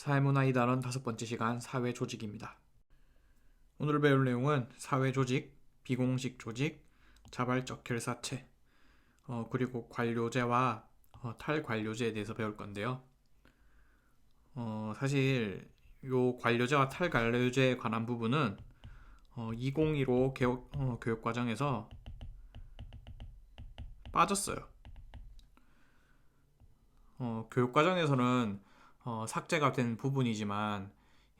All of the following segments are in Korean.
사회문화 이단원 다섯 번째 시간 사회 조직입니다. 오늘 배울 내용은 사회 조직, 비공식 조직, 자발적 결사체, 어, 그리고 관료제와 어, 탈관료제에 대해서 배울 건데요. 어, 사실 요 관료제와 탈관료제에 관한 부분은 어, 2015 교육, 어, 교육 과정에서 빠졌어요. 어, 교육 과정에서는 어, 삭제가 된 부분이지만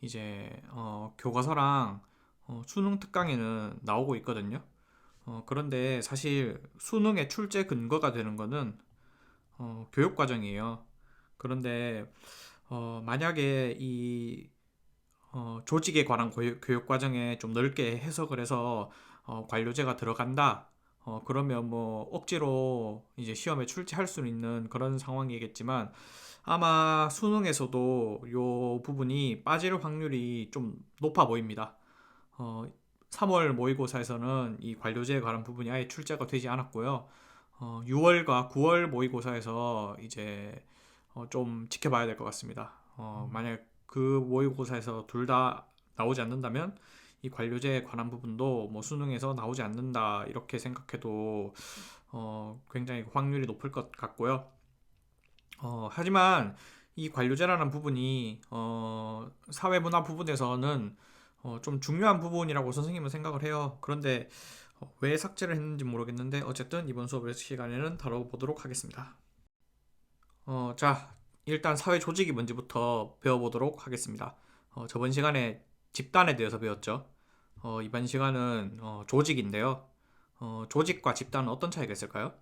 이제 어, 교과서랑 어, 수능 특강에는 나오고 있거든요. 어, 그런데 사실 수능의 출제 근거가 되는 거는 어, 교육 과정이에요. 그런데 어, 만약에 이 어, 조직에 관한 교육, 교육 과정에 좀 넓게 해석을 해서 어, 관료제가 들어간다. 어, 그러면 뭐 억지로 이제 시험에 출제할 수 있는 그런 상황이겠지만 아마 수능에서도 요 부분이 빠질 확률이 좀 높아 보입니다. 어, 3월 모의고사에서는 이 관료제에 관한 부분이 아예 출제가 되지 않았고요. 어, 6월과 9월 모의고사에서 이제 어, 좀 지켜봐야 될 것 같습니다. 어, 만약 그 모의고사에서 둘 다 나오지 않는다면 이 관료제에 관한 부분도 뭐 수능에서 나오지 않는다 이렇게 생각해도 어, 굉장히 확률이 높을 것 같고요. 어, 하지만 이 관료제라는 부분이 어, 사회문화 부분에서는 어, 좀 중요한 부분이라고 선생님은 생각을 해요. 그런데 어, 왜 삭제를 했는지 모르겠는데 어쨌든 이번 수업 시간에는 다뤄보도록 하겠습니다. 어, 자, 일단 사회 조직이 뭔지부터 배워보도록 하겠습니다. 어, 저번 시간에 집단에 대해서 배웠죠. 어, 이번 시간은 어, 조직인데요. 어, 조직과 집단은 어떤 차이가 있을까요?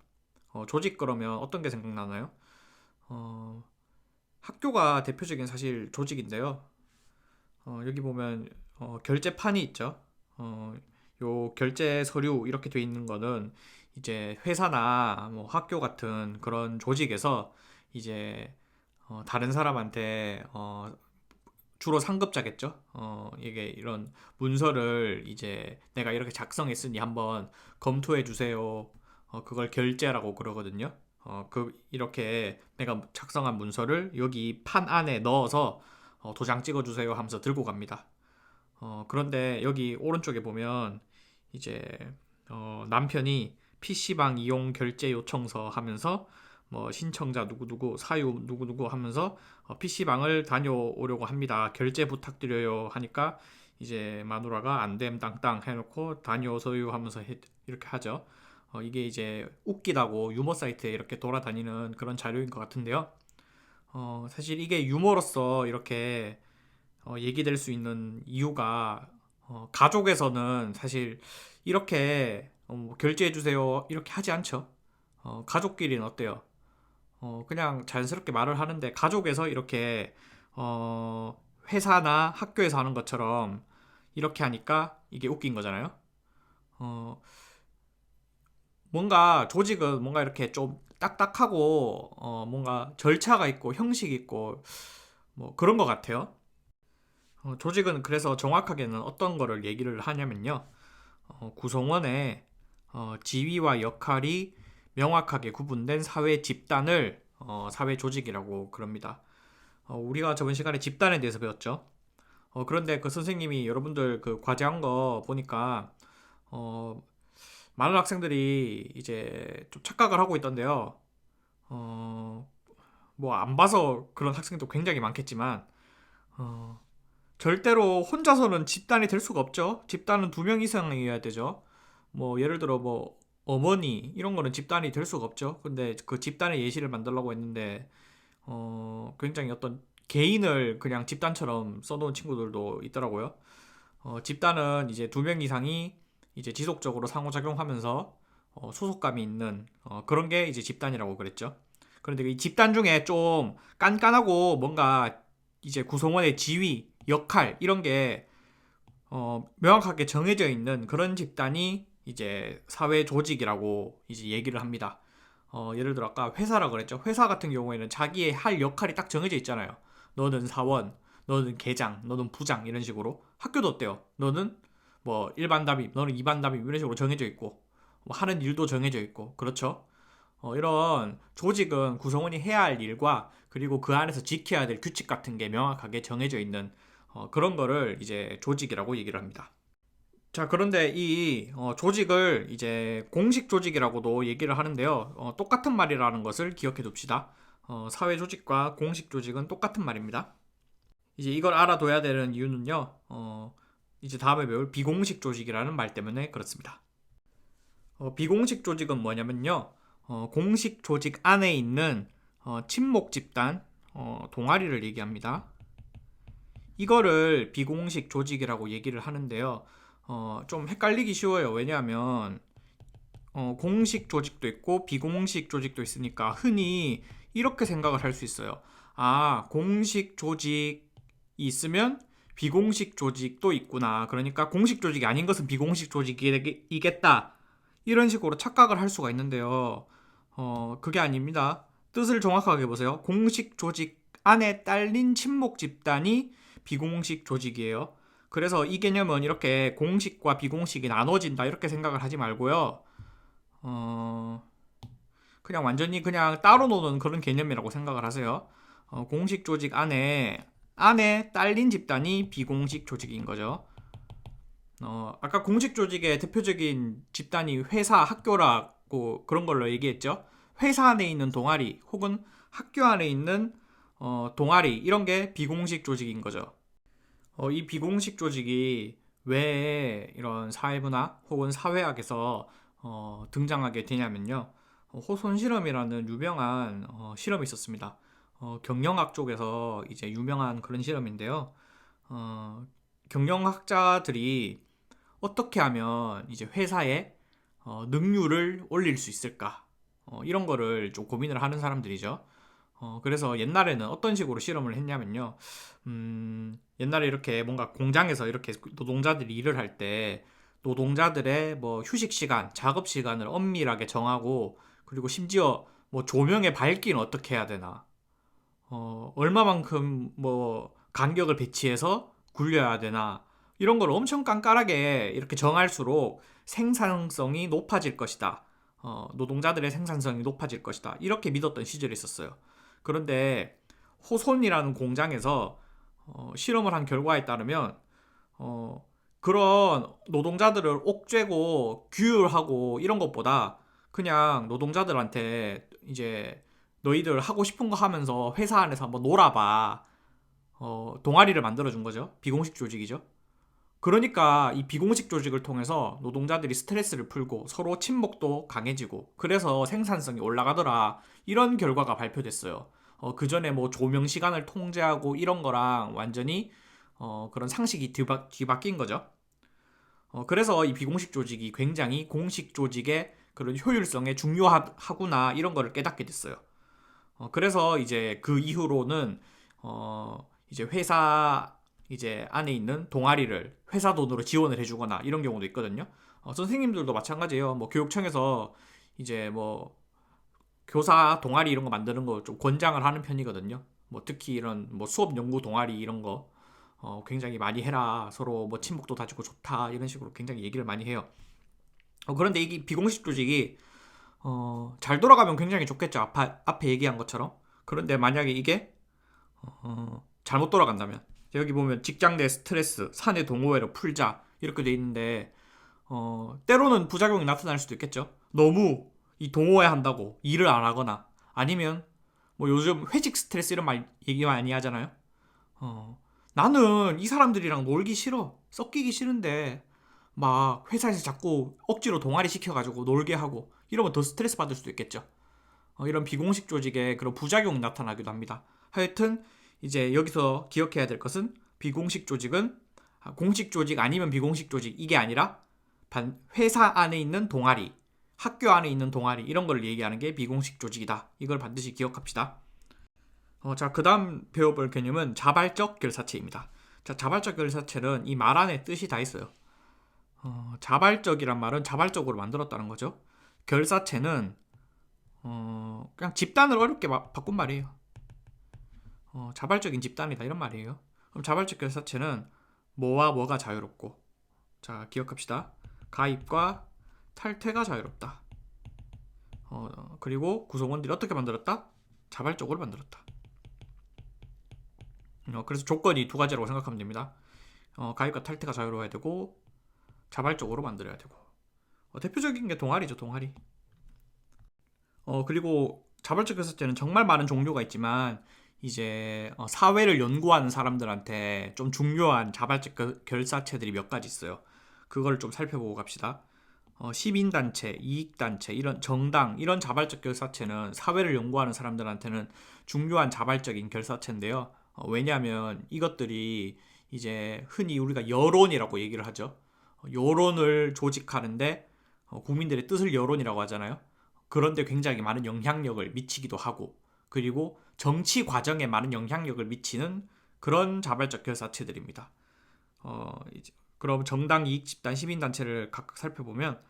어, 조직 그러면 어떤 게 생각나나요? 어, 학교가 대표적인 사실 조직인데요. 어, 여기 보면 어, 결제판이 있죠. 어, 요 결제 서류 이렇게 돼 있는 거는 이제 회사나 뭐 학교 같은 그런 조직에서 이제 어, 다른 사람한테 어, 주로 상급자겠죠. 어, 이게 이런 문서를 이제 내가 이렇게 작성했으니 한번 검토해 주세요. 어, 그걸 결제라고 그러거든요. 어, 그 이렇게 내가 작성한 문서를 여기 판 안에 넣어서 어, 도장 찍어 주세요 하면서 들고 갑니다. 어, 그런데 여기 오른쪽에 보면 이제 어, 남편이 PC방 이용 결제 요청서 하면서 뭐 신청자 누구누구 사유 누구누구 하면서 어, PC방을 다녀오려고 합니다. 결제 부탁드려요 하니까 이제 마누라가 안됨 땅땅 해놓고 다녀오세요 하면서 해- 이렇게 하죠. 어, 이게 이제 웃기다고 유머 사이트에 이렇게 돌아다니는 그런 자료인 것 같은데요. 어, 사실 이게 유머로서 이렇게 어, 얘기될 수 있는 이유가 어, 가족에서는 사실 이렇게 어, 뭐 결제해 주세요 이렇게 하지 않죠. 어, 가족끼리는 어때요? 어, 그냥 자연스럽게 말을 하는데 가족에서 이렇게 어, 회사나 학교에서 하는 것처럼 이렇게 하니까 이게 웃긴 거잖아요. 어, 뭔가 조직은 뭔가 이렇게 좀 딱딱하고 어, 뭔가 절차가 있고 형식이 있고 뭐 그런 것 같아요. 어, 조직은 그래서 정확하게는 어떤 거를 얘기를 하냐면요. 어, 구성원의 어, 지위와 역할이 명확하게 구분된 사회 집단을 어, 사회 조직이라고 그럽니다. 어, 우리가 저번 시간에 집단에 대해서 배웠죠. 어, 그런데 그 선생님이 여러분들 그 과제한 거 보니까 어, 많은 학생들이 이제 좀 착각을 하고 있던데요. 어, 뭐 안 봐서 그런 학생도 굉장히 많겠지만 어, 절대로 혼자서는 집단이 될 수가 없죠. 집단은 두 명 이상이어야 되죠. 뭐 예를 들어 뭐 어머니 이런 거는 집단이 될 수가 없죠. 근데 그 집단의 예시를 만들려고 했는데 어 굉장히 어떤 개인을 그냥 집단처럼 써놓은 친구들도 있더라고요. 어 집단은 이제 두 명 이상이 이제 지속적으로 상호작용하면서 어 소속감이 있는 어 그런 게 이제 집단이라고 그랬죠. 그런데 이 집단 중에 좀 깐깐하고 뭔가 이제 구성원의 지위, 역할 이런 게 어, 명확하게 정해져 있는 그런 집단이 이제 사회 조직이라고 이제 얘기를 합니다. 어, 예를 들어 아까 회사라 그랬죠. 회사 같은 경우에는 자기의 할 역할이 딱 정해져 있잖아요. 너는 사원, 너는 계장, 너는 부장 이런 식으로. 학교도 어때요? 너는 뭐 일반 담임, 너는 이반 담임 이런 식으로 정해져 있고 뭐 하는 일도 정해져 있고 그렇죠. 어, 이런 조직은 구성원이 해야 할 일과 그리고 그 안에서 지켜야 될 규칙 같은 게 명확하게 정해져 있는 어, 그런 거를 이제 조직이라고 얘기를 합니다. 자, 그런데 이 어, 조직을 이제 공식 조직이라고도 얘기를 하는데요. 어, 똑같은 말이라는 것을 기억해 둡시다. 어, 사회 조직과 공식 조직은 똑같은 말입니다. 이제 이걸 알아둬야 되는 이유는요. 어, 이제 다음에 배울 비공식 조직이라는 말 때문에 그렇습니다. 어, 비공식 조직은 뭐냐면요. 어, 공식 조직 안에 있는 어, 친목 집단, 어, 동아리를 얘기합니다. 이거를 비공식 조직이라고 얘기를 하는데요. 어, 좀 헷갈리기 쉬워요. 왜냐하면 어, 공식 조직도 있고 비공식 조직도 있으니까 흔히 이렇게 생각을 할 수 있어요. 아, 공식 조직이 있으면 비공식 조직도 있구나. 그러니까 공식 조직이 아닌 것은 비공식 조직이겠다. 이런 식으로 착각을 할 수가 있는데요. 어, 그게 아닙니다. 뜻을 정확하게 보세요. 공식 조직 안에 딸린 친목 집단이 비공식 조직이에요. 그래서 이 개념은 이렇게 공식과 비공식이 나눠진다 이렇게 생각을 하지 말고요. 어, 그냥 완전히 그냥 따로 노는 그런 개념이라고 생각을 하세요. 어, 공식 조직 안에 안에 딸린 집단이 비공식 조직인 거죠. 어, 아까 공식 조직의 대표적인 집단이 회사, 학교라고 그런 걸로 얘기했죠. 회사 안에 있는 동아리 혹은 학교 안에 있는 어, 동아리 이런 게 비공식 조직인 거죠. 어, 이 비공식 조직이 왜 이런 사회문화 혹은 사회학에서 어, 등장하게 되냐면요. 어, 호손 실험이라는 유명한 어, 실험이 있었습니다. 어, 경영학 쪽에서 이제 유명한 그런 실험인데요. 어, 경영학자들이 어떻게 하면 이제 회사의 어, 능률을 올릴 수 있을까? 어, 이런 거를 좀 고민을 하는 사람들이죠. 어, 그래서 옛날에는 어떤 식으로 실험을 했냐면요. 음, 옛날에 이렇게 뭔가 공장에서 이렇게 노동자들이 일을 할 때 노동자들의 뭐 휴식 시간, 작업 시간을 엄밀하게 정하고 그리고 심지어 뭐 조명의 밝기는 어떻게 해야 되나, 어, 얼마만큼 뭐 간격을 배치해서 굴려야 되나 이런 걸 엄청 깐깐하게 이렇게 정할수록 생산성이 높아질 것이다. 어, 노동자들의 생산성이 높아질 것이다. 이렇게 믿었던 시절이 있었어요. 그런데 호손이라는 공장에서 어, 실험을 한 결과에 따르면 어, 그런 노동자들을 옥죄고 규율하고 이런 것보다 그냥 노동자들한테 이제 너희들 하고 싶은 거 하면서 회사 안에서 한번 놀아봐. 어, 동아리를 만들어준 거죠. 비공식 조직이죠. 그러니까 이 비공식 조직을 통해서 노동자들이 스트레스를 풀고 서로 친목도 강해지고 그래서 생산성이 올라가더라. 이런 결과가 발표됐어요. 어, 그 전에 뭐 조명 시간을 통제하고 이런 거랑 완전히 어, 그런 상식이 뒤바, 뒤바뀐 거죠. 어, 그래서 이 비공식 조직이 굉장히 공식 조직의 그런 효율성에 중요하구나 이런 거를 깨닫게 됐어요. 어, 그래서 이제 그 이후로는 어, 이제 회사 이제 안에 있는 동아리를 회사 돈으로 지원을 해주거나 이런 경우도 있거든요. 어, 선생님들도 마찬가지예요. 뭐 교육청에서 이제 뭐 교사 동아리 이런 거 만드는 거 좀 권장을 하는 편이거든요. 뭐 특히 이런 뭐 수업 연구 동아리 이런 거 어, 굉장히 많이 해라. 서로 뭐 친목도 다지고 좋다. 이런 식으로 굉장히 얘기를 많이 해요. 어, 그런데 이게 비공식 조직이 어, 잘 돌아가면 굉장히 좋겠죠. 앞에, 앞에 얘기한 것처럼. 그런데 만약에 이게 어, 잘못 돌아간다면 여기 보면 직장 내 스트레스, 사내 동호회로 풀자 이렇게 돼 있는데 어, 때로는 부작용이 나타날 수도 있겠죠. 너무 이 동호회 한다고 일을 안 하거나 아니면 뭐 요즘 회식 스트레스 이런 말 얘기 많이 하잖아요. 어, 나는 이 사람들이랑 놀기 싫어. 섞이기 싫은데 막 회사에서 자꾸 억지로 동아리 시켜가지고 놀게 하고 이러면 더 스트레스 받을 수도 있겠죠. 어, 이런 비공식 조직에 그런 부작용이 나타나기도 합니다. 하여튼 이제 여기서 기억해야 될 것은 비공식 조직은 아, 공식 조직 아니면 비공식 조직 이게 아니라 회사 안에 있는 동아리, 학교 안에 있는 동아리 이런 걸 얘기하는 게 비공식 조직이다. 이걸 반드시 기억합시다. 어, 자, 그 다음 배워볼 개념은 자발적 결사체입니다. 자, 자발적 결사체는 이 말 안에 뜻이 다 있어요. 어, 자발적이란 말은 자발적으로 만들었다는 거죠. 결사체는 어, 그냥 집단을 어렵게 바, 꾼 말이에요. 어, 자발적인 집단이다 이런 말이에요. 그럼 자발적 결사체는 뭐와 뭐가 자유롭고 자 기억합시다. 가입과 탈퇴가 자유롭다. 어, 그리고 구성원들이 어떻게 만들었다? 자발적으로 만들었다. 어, 그래서 조건이 두 가지라고 생각하면 됩니다. 어, 가입과 탈퇴가 자유로워야 되고 자발적으로 만들어야 되고 어, 대표적인 게 동아리죠 동아리. 어 그리고 자발적 결사체는 정말 많은 종류가 있지만 이제 어, 사회를 연구하는 사람들한테 좀 중요한 자발적 결- 결사체들이 몇 가지 있어요. 그걸 좀 살펴보고 갑시다. 어, 시민단체, 이익단체, 이런 정당, 이런 자발적 결사체는 사회를 연구하는 사람들한테는 중요한 자발적인 결사체인데요. 어, 왜냐하면 이것들이 이제 흔히 우리가 여론이라고 얘기를 하죠. 어, 여론을 조직하는데 어, 국민들의 뜻을 여론이라고 하잖아요. 그런데 굉장히 많은 영향력을 미치기도 하고 그리고 정치 과정에 많은 영향력을 미치는 그런 자발적 결사체들입니다. 어, 이제 그럼 정당 이익 집단 시민 단체를 각각 살펴보면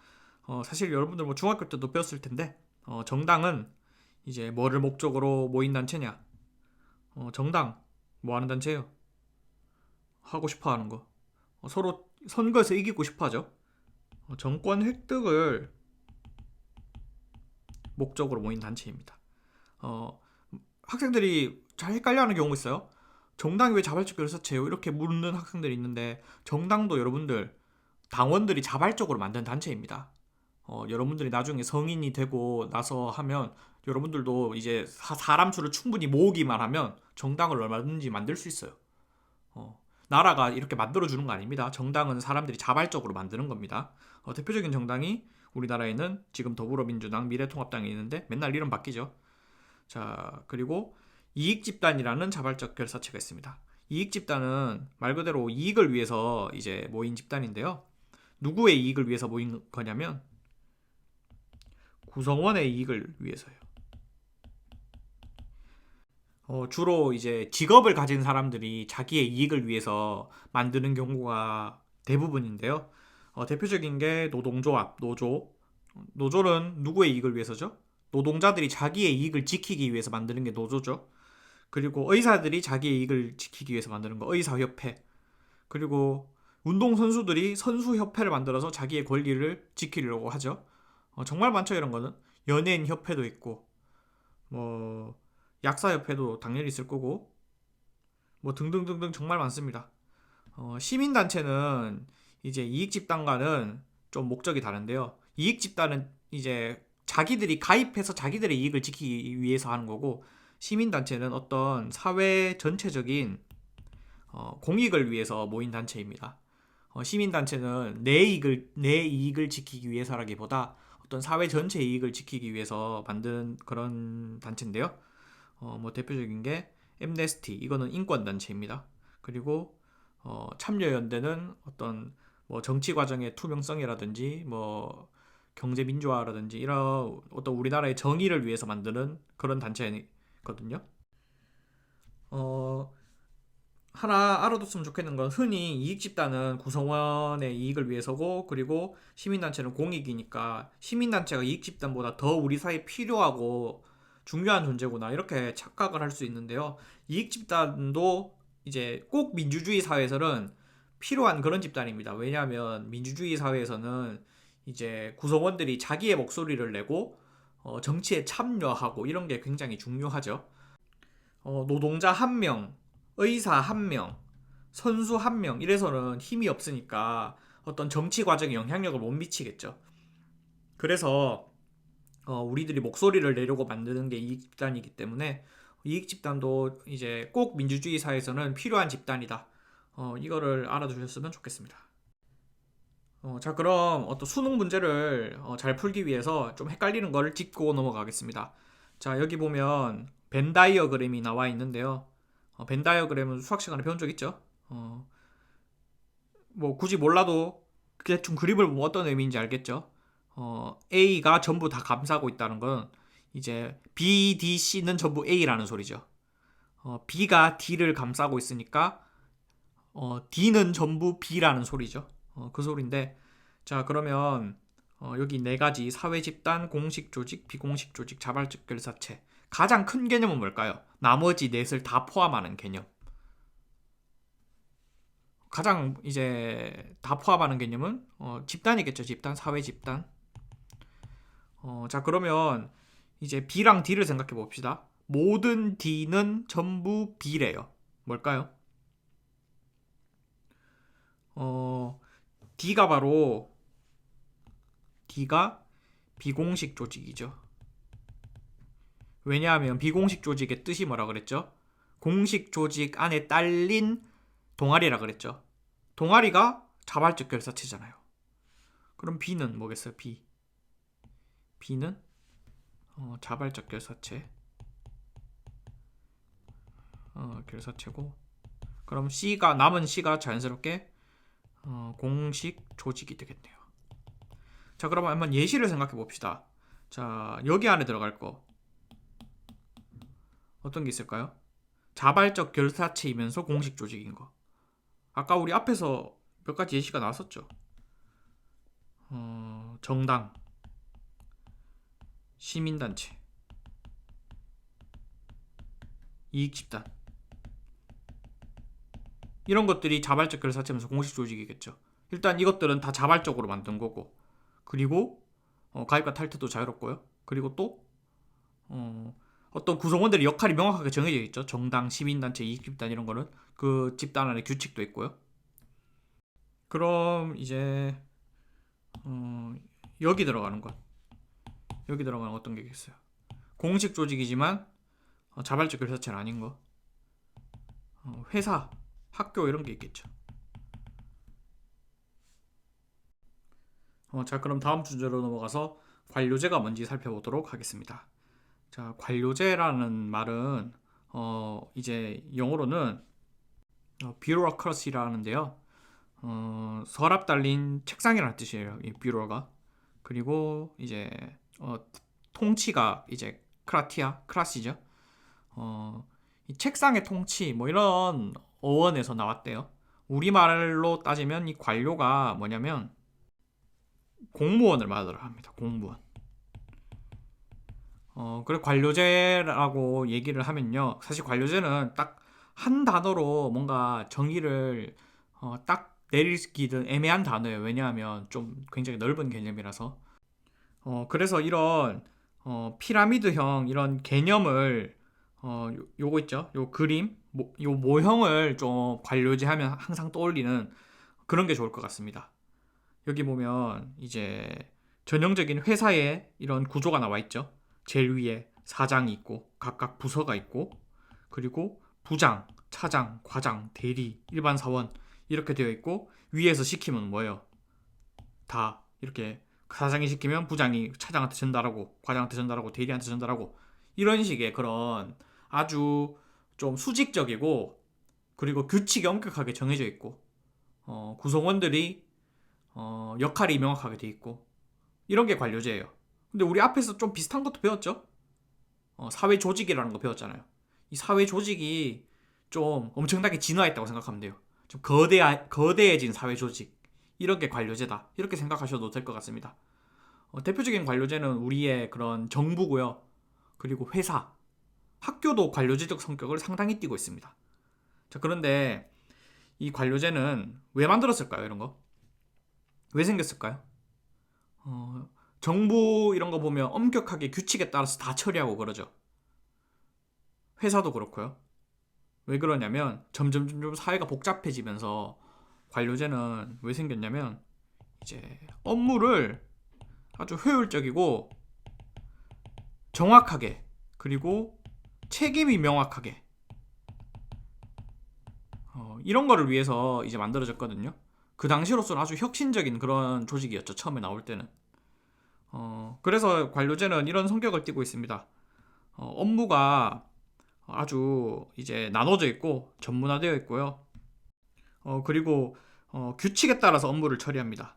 어, 사실 여러분들 뭐 중학교 때도 배웠을 텐데 어, 정당은 이제 뭐를 목적으로 모인 단체냐? 어, 정당 뭐 하는 단체예요? 하고 싶어 하는 거. 어, 서로 선거에서 이기고 싶어 하죠. 어, 정권 획득을 목적으로 모인 단체입니다. 어, 학생들이 잘 헷갈려하는 경우가 있어요. 정당이 왜 자발적 결사체예요? 이렇게 묻는 학생들이 있는데 정당도 여러분들 당원들이 자발적으로 만든 단체입니다. 어, 여러분들이 나중에 성인이 되고 나서 하면 여러분들도 이제 사, 사람 수를 충분히 모으기만 하면 정당을 얼마든지 만들 수 있어요. 어, 나라가 이렇게 만들어 주는 거 아닙니다. 정당은 사람들이 자발적으로 만드는 겁니다. 어, 대표적인 정당이 우리나라에는 지금 더불어민주당, 미래통합당이 있는데 맨날 이름 바뀌죠. 자, 그리고 이익집단이라는 자발적 결사체가 있습니다. 이익집단은 말 그대로 이익을 위해서 이제 모인 집단인데요. 누구의 이익을 위해서 모인 거냐면 구성원의 이익을 위해서요. 어, 주로 이제 직업을 가진 사람들이 자기의 이익을 위해서 만드는 경우가 대부분인데요. 어, 대표적인 게 노동조합, 노조. 노조는 누구의 이익을 위해서죠? 노동자들이 자기의 이익을 지키기 위해서 만드는 게 노조죠. 그리고 의사들이 자기의 이익을 지키기 위해서 만드는 거 의사협회. 그리고 운동선수들이 선수협회를 만들어서 자기의 권리를 지키려고 하죠. 어, 정말 많죠 이런 거는. 연예인 협회도 있고 뭐 약사 협회도 당연히 있을 거고 뭐 등등등등 정말 많습니다. 어, 시민 단체는 이제 이익 집단과는 좀 목적이 다른데요. 이익 집단은 이제 자기들이 가입해서 자기들의 이익을 지키기 위해서 하는 거고 시민 단체는 어떤 사회 전체적인 어, 공익을 위해서 모인 단체입니다. 어, 시민 단체는 내 이익을 내 이익을 지키기 위해서라기보다 어떤 사회 전체 이익을 지키기 위해서 만든 그런 단체인데요. 어, 뭐 대표적인 게 엠네스티 이거는 인권 단체입니다. 그리고 어, 참여연대는 어떤 뭐 정치 과정의 투명성이라든지 뭐 경제 민주화라든지 이런 어떤 우리나라의 정의를 위해서 만드는 그런 단체거든요. 어, 하나 알아뒀으면 좋겠는 건 흔히 이익 집단은 구성원의 이익을 위해서고 그리고 시민단체는 공익이니까 시민단체가 이익 집단보다 더 우리 사회에 필요하고 중요한 존재구나 이렇게 착각을 할 수 있는데요. 이익 집단도 이제 꼭 민주주의 사회에서는 필요한 그런 집단입니다. 왜냐하면 민주주의 사회에서는 이제 구성원들이 자기의 목소리를 내고 어, 정치에 참여하고 이런 게 굉장히 중요하죠. 어, 노동자 한 명, 의사 한 명, 선수 한 명 이래서는 힘이 없으니까 어떤 정치 과정에 영향력을 못 미치겠죠. 그래서 어, 우리들이 목소리를 내려고 만드는 게 이익 집단이기 때문에 이익 집단도 이제 꼭 민주주의 사회에서는 필요한 집단이다. 어, 이거를 알아두셨으면 좋겠습니다. 어, 자, 그럼 어떤 수능 문제를 어, 잘 풀기 위해서 좀 헷갈리는 거를 짚고 넘어가겠습니다. 자, 여기 보면 벤 다이어그램이 나와 있는데요. 어, 벤 다이어그램은 수학 시간에 배운 적 있죠? 어, 뭐 굳이 몰라도 대충 그림을 보면 어떤 의미인지 알겠죠? 어, A가 전부 다 감싸고 있다는 건 이제 B, D, C는 전부 A라는 소리죠. 어, B가 D를 감싸고 있으니까 어, D는 전부 B라는 소리죠. 어, 그 소리인데 자 그러면 어, 여기 네 가지 사회 집단, 공식 조직, 비공식 조직, 자발적 결사체 가장 큰 개념은 뭘까요? 나머지 넷을 다 포함하는 개념. 가장 이제 다 포함하는 개념은 어, 집단이겠죠. 집단, 사회 집단. 어, 자 그러면 이제 B랑 D를 생각해 봅시다. 모든 D는 전부 B래요. 뭘까요? 어, D가 바로 D가 비공식 조직이죠. 왜냐하면 비공식 조직의 뜻이 뭐라 그랬죠? 공식 조직 안에 딸린 동아리라 그랬죠. 동아리가 자발적 결사체잖아요. 그럼 B는 뭐겠어요? B. B는 어, 자발적 결사체. 어, 결사체고. 그럼 C가 남은 C가 자연스럽게 어, 공식 조직이 되겠네요. 자, 그러면 한번 예시를 생각해 봅시다. 자, 여기 안에 들어갈 거 어떤 게 있을까요? 자발적 결사체이면서 공식 조직인 거. 아까 우리 앞에서 몇 가지 예시가 나왔었죠. 어, 정당, 시민단체, 이익집단 이런 것들이 자발적 결사체면서 공식 조직이겠죠. 일단 이것들은 다 자발적으로 만든 거고 그리고 어, 가입과 탈퇴도 자유롭고요. 그리고 또 어, 어떤 구성원들의 역할이 명확하게 정해져 있죠. 정당, 시민단체, 이익집단 이런 거는 그 집단 안에 규칙도 있고요. 그럼 이제 어, 여기 들어가는 것 여기 들어가는 어떤 게 있어요? 공식 조직이지만 어, 자발적 결사체는 아닌 거. 어, 회사, 학교 이런 게 있겠죠. 어, 자, 그럼 다음 주제로 넘어가서 관료제가 뭔지 살펴보도록 하겠습니다. 자, 관료제라는 말은 어, 이제 영어로는 어, bureaucracy라는데요. 어, 서랍 달린 책상이라는 뜻이에요. 이 bureau가. 그리고 이제 어, 통치가 이제 크라티아, 크라시죠. 어, 이 책상의 통치 뭐 이런 어원에서 나왔대요. 우리말로 따지면 이 관료가 뭐냐면 공무원을 말하더라 합니다. 공무원. 어, 그래 관료제라고 얘기를 하면요. 사실 관료제는 딱 한 단어로 뭔가 정의를 어, 딱 내리기는 애매한 단어예요. 왜냐하면 좀 굉장히 넓은 개념이라서. 어, 그래서 이런 어, 피라미드형 이런 개념을 어, 요, 요거 있죠? 요 그림, 모, 요 모형을 좀 관료제하면 항상 떠올리는 그런 게 좋을 것 같습니다. 여기 보면 이제 전형적인 회사의 이런 구조가 나와 있죠. 제일 위에 사장이 있고 각각 부서가 있고 그리고 부장, 차장, 과장, 대리, 일반 사원 이렇게 되어 있고 위에서 시키면 뭐예요? 다 이렇게 사장이 시키면 부장이 차장한테 전달하고 과장한테 전달하고 대리한테 전달하고 이런 식의 그런 아주 좀 수직적이고 그리고 규칙이 엄격하게 정해져 있고 어, 구성원들이 어, 역할이 명확하게 돼 있고 이런 게 관료제예요. 근데 우리 앞에서 좀 비슷한 것도 배웠죠? 어, 사회 조직이라는 거 배웠잖아요. 이 사회 조직이 좀 엄청나게 진화했다고 생각하면 돼요. 좀 거대 거대해진 사회 조직 이런 게 관료제다 이렇게 생각하셔도 될 것 같습니다. 어, 대표적인 관료제는 우리의 그런 정부고요. 그리고 회사, 학교도 관료제적 성격을 상당히 띠고 있습니다. 자, 그런데 이 관료제는 왜 만들었을까요? 이런 거? 왜 생겼을까요? 어, 정부 이런 거 보면 엄격하게 규칙에 따라서 다 처리하고 그러죠. 회사도 그렇고요. 왜 그러냐면 점점 점점 사회가 복잡해지면서 관료제는 왜 생겼냐면 이제 업무를 아주 효율적이고 정확하게 그리고 책임이 명확하게 어, 이런 거를 위해서 이제 만들어졌거든요. 그 당시로서는 아주 혁신적인 그런 조직이었죠. 처음에 나올 때는. 어, 그래서 관료제는 이런 성격을 띠고 있습니다. 어, 업무가 아주 이제 나눠져 있고 전문화되어 있고요. 어, 그리고 어, 규칙에 따라서 업무를 처리합니다.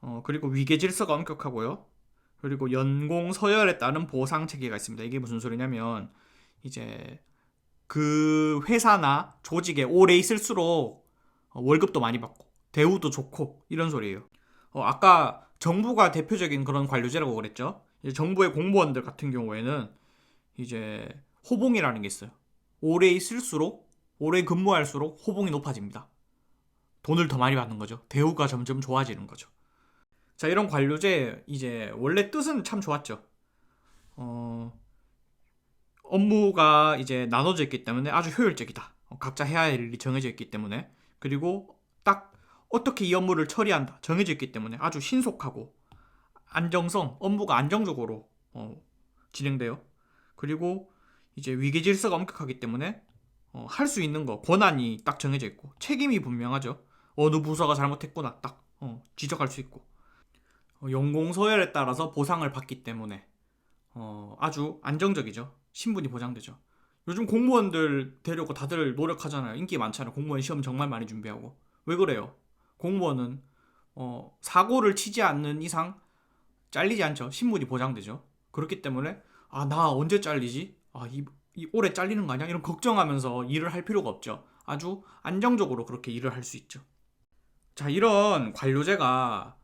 어, 그리고 위계 질서가 엄격하고요. 그리고 연공 서열에 따른 보상 체계가 있습니다. 이게 무슨 소리냐면 이제 그 회사나 조직에 오래 있을수록 월급도 많이 받고 대우도 좋고 이런 소리예요. 어, 아까 정부가 대표적인 그런 관료제라고 그랬죠. 정부의 공무원들 같은 경우에는 이제 호봉이라는 게 있어요. 오래 있을수록 오래 근무할수록 호봉이 높아집니다. 돈을 더 많이 받는 거죠. 대우가 점점 좋아지는 거죠. 자, 이런 관료제 이제 원래 뜻은 참 좋았죠. 어, 업무가 이제 나눠져 있기 때문에 아주 효율적이다. 어, 각자 해야 할 일이 정해져 있기 때문에 그리고 딱 어떻게 이 업무를 처리한다 정해져 있기 때문에 아주 신속하고 안정성 업무가 안정적으로 어, 진행돼요. 그리고 이제 위계 질서가 엄격하기 때문에 어, 할 수 있는 거 권한이 딱 정해져 있고 책임이 분명하죠. 어느 부서가 잘못했구나 딱 어, 지적할 수 있고 어, 연공 서열에 따라서 보상을 받기 때문에 어, 아주 안정적이죠. 신분이 보장되죠. 요즘 공무원들 되려고 다들 노력하잖아요. 인기 많잖아요. 공무원 시험 정말 많이 준비하고. 왜 그래요? 공무원은 어, 사고를 치지 않는 이상 잘리지 않죠. 신분이 보장되죠. 그렇기 때문에 아, 나 언제 잘리지? 아, 이, 이 올해 잘리는 거 아니야? 이런 걱정하면서 일을 할 필요가 없죠. 아주 안정적으로 그렇게 일을 할 수 있죠. 자, 이런 관료제가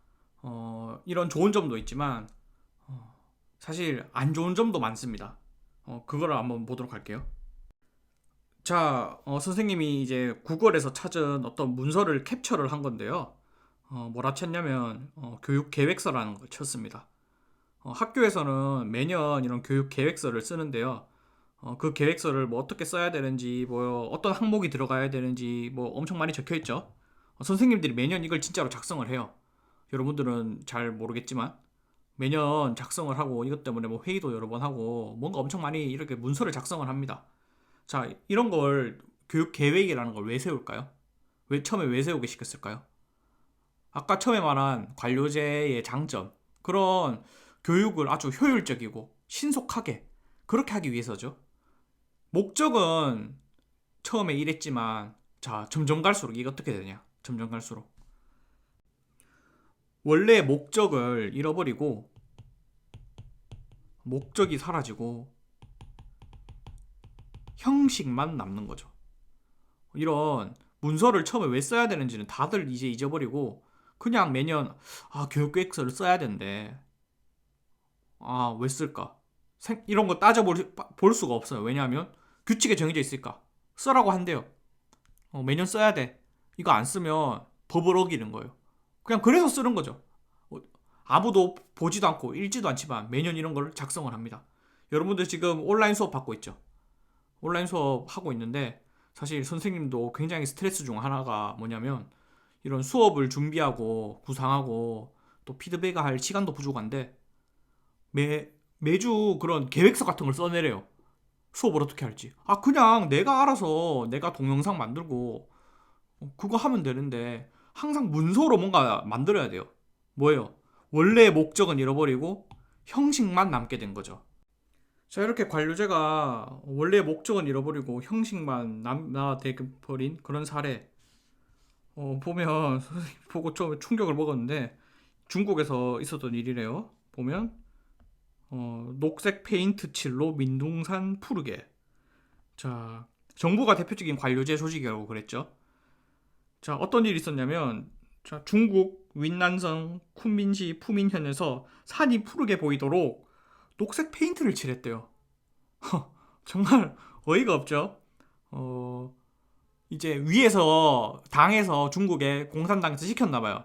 어, 이런 좋은 점도 있지만 어, 사실 안 좋은 점도 많습니다. 어, 그거를 한번 보도록 할게요. 자, 어, 선생님이 이제 구글에서 찾은 어떤 문서를 캡처를 한 건데요. 어, 뭐라 쳤냐면 어, 교육 계획서라는 걸 쳤습니다. 어, 학교에서는 매년 이런 교육 계획서를 쓰는데요. 어, 그 계획서를 뭐 어떻게 써야 되는지, 뭐 어떤 항목이 들어가야 되는지 뭐 엄청 많이 적혀 있죠. 어, 선생님들이 매년 이걸 진짜로 작성을 해요. 여러분들은 잘 모르겠지만 매년 작성을 하고 이것 때문에 뭐 회의도 여러 번 하고 뭔가 엄청 많이 이렇게 문서를 작성을 합니다. 자, 이런 걸 교육 계획이라는 걸 왜 세울까요? 왜 처음에 왜 세우게 시켰을까요? 아까 처음에 말한 관료제의 장점 그런 교육을 아주 효율적이고 신속하게 그렇게 하기 위해서죠. 목적은 처음에 이랬지만 자 점점 갈수록 이게 어떻게 되냐? 점점 갈수록 원래 목적을 잃어버리고 목적이 사라지고 형식만 남는 거죠. 이런 문서를 처음에 왜 써야 되는지는 다들 이제 잊어버리고 그냥 매년 아 교육계획서를 써야 되는데 아왜 쓸까? 생- 이런 거 따져볼 볼 수가 없어요. 왜냐하면 규칙에 정해져 있으니까 써라고 한대요. 어, 매년 써야 돼. 이거 안 쓰면 법을 어기는 거예요. 그냥 그래서 쓰는 거죠. 어, 아무도 보지도 않고 읽지도 않지만 매년 이런 걸 작성을 합니다. 여러분들 지금 온라인 수업 받고 있죠. 온라인 수업 하고 있는데 사실 선생님도 굉장히 스트레스 중 하나가 뭐냐면 이런 수업을 준비하고 구상하고 또 피드백을 할 시간도 부족한데 매 매주 그런 계획서 같은 걸 써내래요. 수업을 어떻게 할지. 아 그냥 내가 알아서 내가 동영상 만들고 어, 그거 하면 되는데 항상 문서로 뭔가 만들어야 돼요. 뭐예요? 원래의 목적은 잃어버리고 형식만 남게 된 거죠. 자 이렇게 관료제가 원래의 목적은 잃어버리고 형식만 남아돼 버린 그런 사례 어, 보면 보고 처음에 충격을 먹었는데 중국에서 있었던 일이래요. 보면 어, 녹색 페인트 칠로 민둥산 푸르게. 자, 정부가 대표적인 관료제 조직이라고 그랬죠. 자, 어떤 일이 있었냐면 자, 중국 윈난성 쿤민시 푸민현에서 산이 푸르게 보이도록 녹색 페인트를 칠했대요. 허, 정말 어이가 없죠. 어, 이제 위에서 당에서 중국에 공산당에서 시켰나 봐요.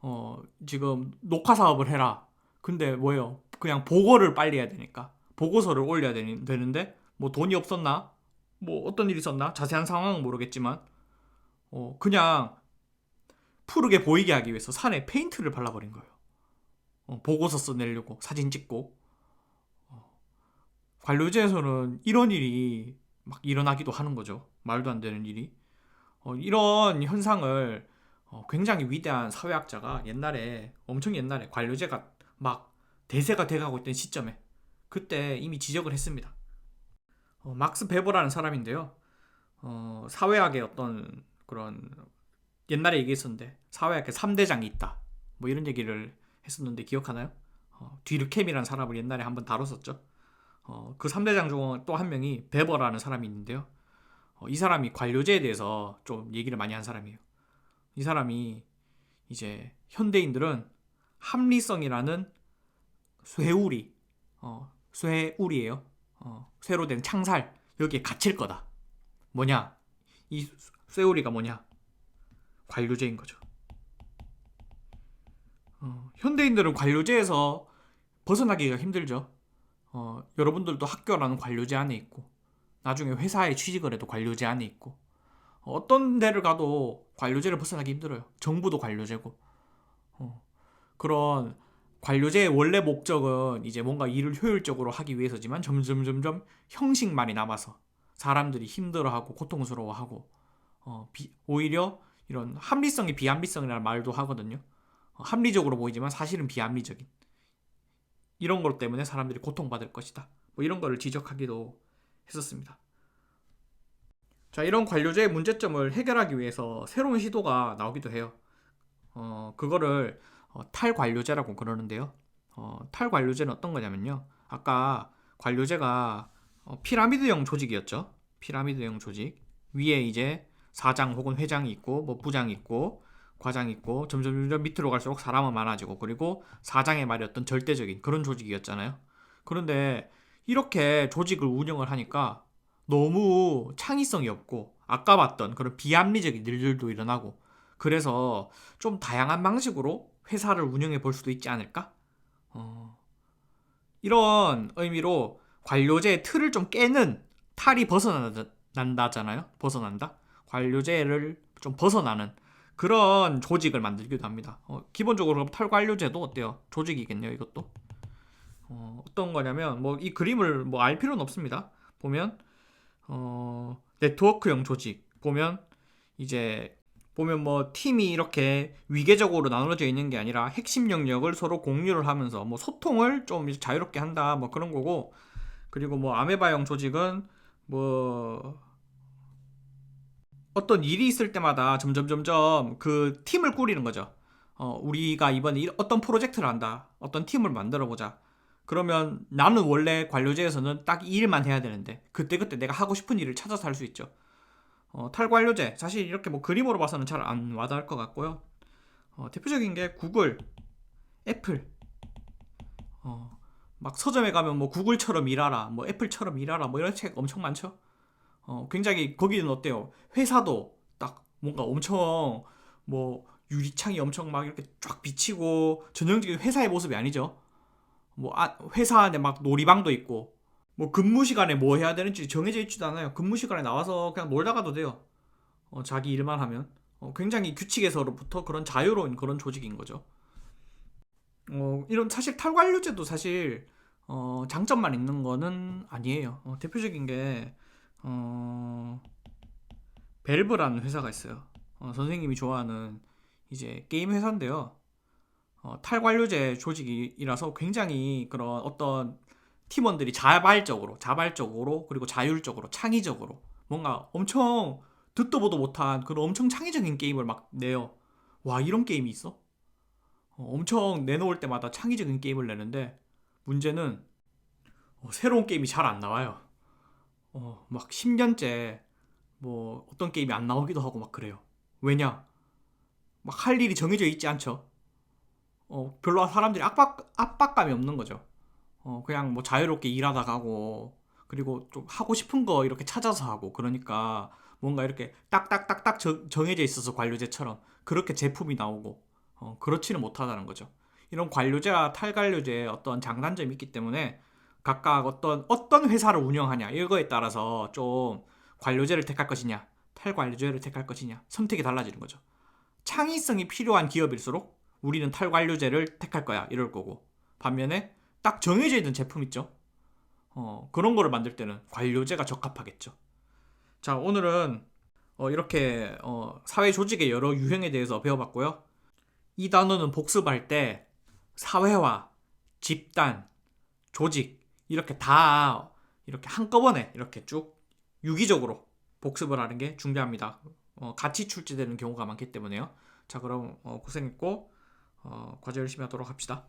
어, 지금 녹화 사업을 해라. 근데 뭐예요? 그냥 보고를 빨리 해야 되니까 보고서를 올려야 되는, 되는데 뭐 돈이 없었나? 뭐 어떤 일이 있었나? 자세한 상황은 모르겠지만 어, 그냥 푸르게 보이게 하기 위해서 산에 페인트를 발라버린 거예요. 어, 보고서 써내려고 사진 찍고 어, 관료제에서는 이런 일이 막 일어나기도 하는 거죠. 말도 안 되는 일이. 어, 이런 현상을 어, 굉장히 위대한 사회학자가 옛날에 엄청 옛날에 관료제가 막 대세가 돼가고 있던 시점에 그때 이미 지적을 했습니다. 어, 막스 베버라는 사람인데요. 어, 사회학의 어떤 그런 옛날에 얘기했었는데 사회학의 3대장이 있다. 뭐 이런 얘기를 했었는데 기억하나요? 어, 뒤르켐이라는 사람을 옛날에 한번 다뤘었죠. 어, 그 3대장 중 또 한 명이 베버라는 사람이 있는데요. 어, 이 사람이 관료제에 대해서 좀 얘기를 많이 한 사람이에요. 이 사람이 이제 현대인들은 합리성이라는 쇠우리, 어, 쇠우리예요. 어, 쇠로 된 창살 여기에 갇힐 거다. 뭐냐? 이 쇠우리가 뭐냐? 관료제인 거죠. 어, 현대인들은 관료제에서 벗어나기가 힘들죠. 어, 여러분들도 학교라는 관료제 안에 있고 나중에 회사에 취직을 해도 관료제 안에 있고 어떤 데를 가도 관료제를 벗어나기 힘들어요. 정부도 관료제고. 어, 그런 관료제의 원래 목적은 이제 뭔가 일을 효율적으로 하기 위해서지만 점점 점점 형식만이 남아서 사람들이 힘들어하고 고통스러워하고 어, 비- 오히려 이런 합리성이 비합리성이라는 말도 하거든요. 어, 합리적으로 보이지만 사실은 비합리적인 이런 것 때문에 사람들이 고통받을 것이다. 뭐 이런 거를 지적하기도 했었습니다. 자, 이런 관료제의 문제점을 해결하기 위해서 새로운 시도가 나오기도 해요. 어, 그거를 어, 탈관료제라고 그러는데요. 어, 탈관료제는 어떤 거냐면요. 아까 관료제가 어, 피라미드형 조직이었죠. 피라미드형 조직. 위에 이제 사장 혹은 회장이 있고 뭐 부장이 있고 과장이 있고 점점 점점 밑으로 갈수록 사람은 많아지고 그리고 사장의 말이 어떤 절대적인 그런 조직이었잖아요. 그런데 이렇게 조직을 운영을 하니까 너무 창의성이 없고 아까 봤던 그런 비합리적인 일들도 일어나고 그래서 좀 다양한 방식으로 회사를 운영해 볼 수도 있지 않을까? 어, 이런 의미로 관료제의 틀을 좀 깨는 탈이 벗어난다잖아요. 벗어난다. 관료제를 좀 벗어나는 그런 조직을 만들기도 합니다. 어, 기본적으로 탈관료제도 어때요? 조직이겠네요, 이것도. 어, 어떤 거냐면 뭐 이 그림을 뭐 알 필요는 없습니다. 보면 어, 네트워크형 조직 보면 이제 보면 뭐 팀이 이렇게 위계적으로 나눠져 있는 게 아니라 핵심 영역을 서로 공유를 하면서 뭐 소통을 좀 자유롭게 한다 뭐 그런 거고 그리고 뭐 아메바형 조직은 뭐 어떤 일이 있을 때마다 점점 점점 그 팀을 꾸리는 거죠. 어, 우리가 이번에 이- 어떤 프로젝트를 한다. 어떤 팀을 만들어 보자. 그러면 나는 원래 관료제에서는 딱이 일만 해야 되는데 그때그때 내가 하고 싶은 일을 찾아서 할 수 있죠. 어, 탈관료제 사실 이렇게 뭐 그림으로 봐서는 잘 안 와닿을 것 같고요. 어, 대표적인 게 구글, 애플. 어, 막 서점에 가면 뭐 구글처럼 일하라, 뭐 애플처럼 일하라, 뭐 이런 책 엄청 많죠. 어, 굉장히 거기는 어때요? 회사도 딱 뭔가 엄청 뭐 유리창이 엄청 막 이렇게 쫙 비치고 전형적인 회사의 모습이 아니죠. 뭐 아, 회사 안에 막 놀이방도 있고 뭐 근무 시간에 뭐 해야 되는지 정해져 있지도 않아요. 근무 시간에 나와서 그냥 놀다 가도 돼요. 어, 자기 일만 하면 어, 굉장히 규칙에서로부터 그런 자유로운 그런 조직인 거죠. 어, 이런 사실 탈관료제도 사실 어, 장점만 있는 거는 아니에요. 어, 대표적인 게 어, 벨브라는 회사가 있어요. 어, 선생님이 좋아하는 이제 게임 회사인데요. 어, 탈관료제 조직이라서 굉장히 그런 어떤 팀원들이 자발적으로, 자발적으로, 그리고 자율적으로, 창의적으로 뭔가 엄청 듣도 보도 못한 그런 엄청 창의적인 게임을 막 내요. 와, 이런 게임이 있어? 어, 엄청 내놓을 때마다 창의적인 게임을 내는데 문제는 어, 새로운 게임이 잘 안 나와요. 어, 막 10년째 뭐 어떤 게임이 안 나오기도 하고 막 그래요. 왜냐? 막 할 일이 정해져 있지 않죠. 어, 별로 사람들이 압박, 압박감이 없는 거죠. 어, 그냥 뭐 자유롭게 일하다 가고, 그리고 좀 하고 싶은 거 이렇게 찾아서 하고, 그러니까 뭔가 이렇게 딱딱딱딱 정- 정해져 있어서 관료제처럼 그렇게 제품이 나오고, 어, 그렇지는 못하다는 거죠. 이런 관료제와 탈관료제의 어떤 장단점이 있기 때문에 각각 어떤, 어떤 회사를 운영하냐, 이거에 따라서 좀 관료제를 택할 것이냐, 탈관료제를 택할 것이냐, 선택이 달라지는 거죠. 창의성이 필요한 기업일수록 우리는 탈관료제를 택할 거야 이럴 거고 반면에 딱 정해져 있는 제품 있죠? 어, 그런 거를 만들 때는 관료제가 적합하겠죠. 자 오늘은 어, 이렇게 어, 사회 조직의 여러 유형에 대해서 배워봤고요. 이 단어는 복습할 때 사회화, 집단, 조직 이렇게 다 이렇게 한꺼번에 이렇게 쭉 유기적으로 복습을 하는 게 중요합니다. 어, 같이 출제되는 경우가 많기 때문에요. 자 그럼 어, 고생했고 어, 과제 열심히 하도록 합시다.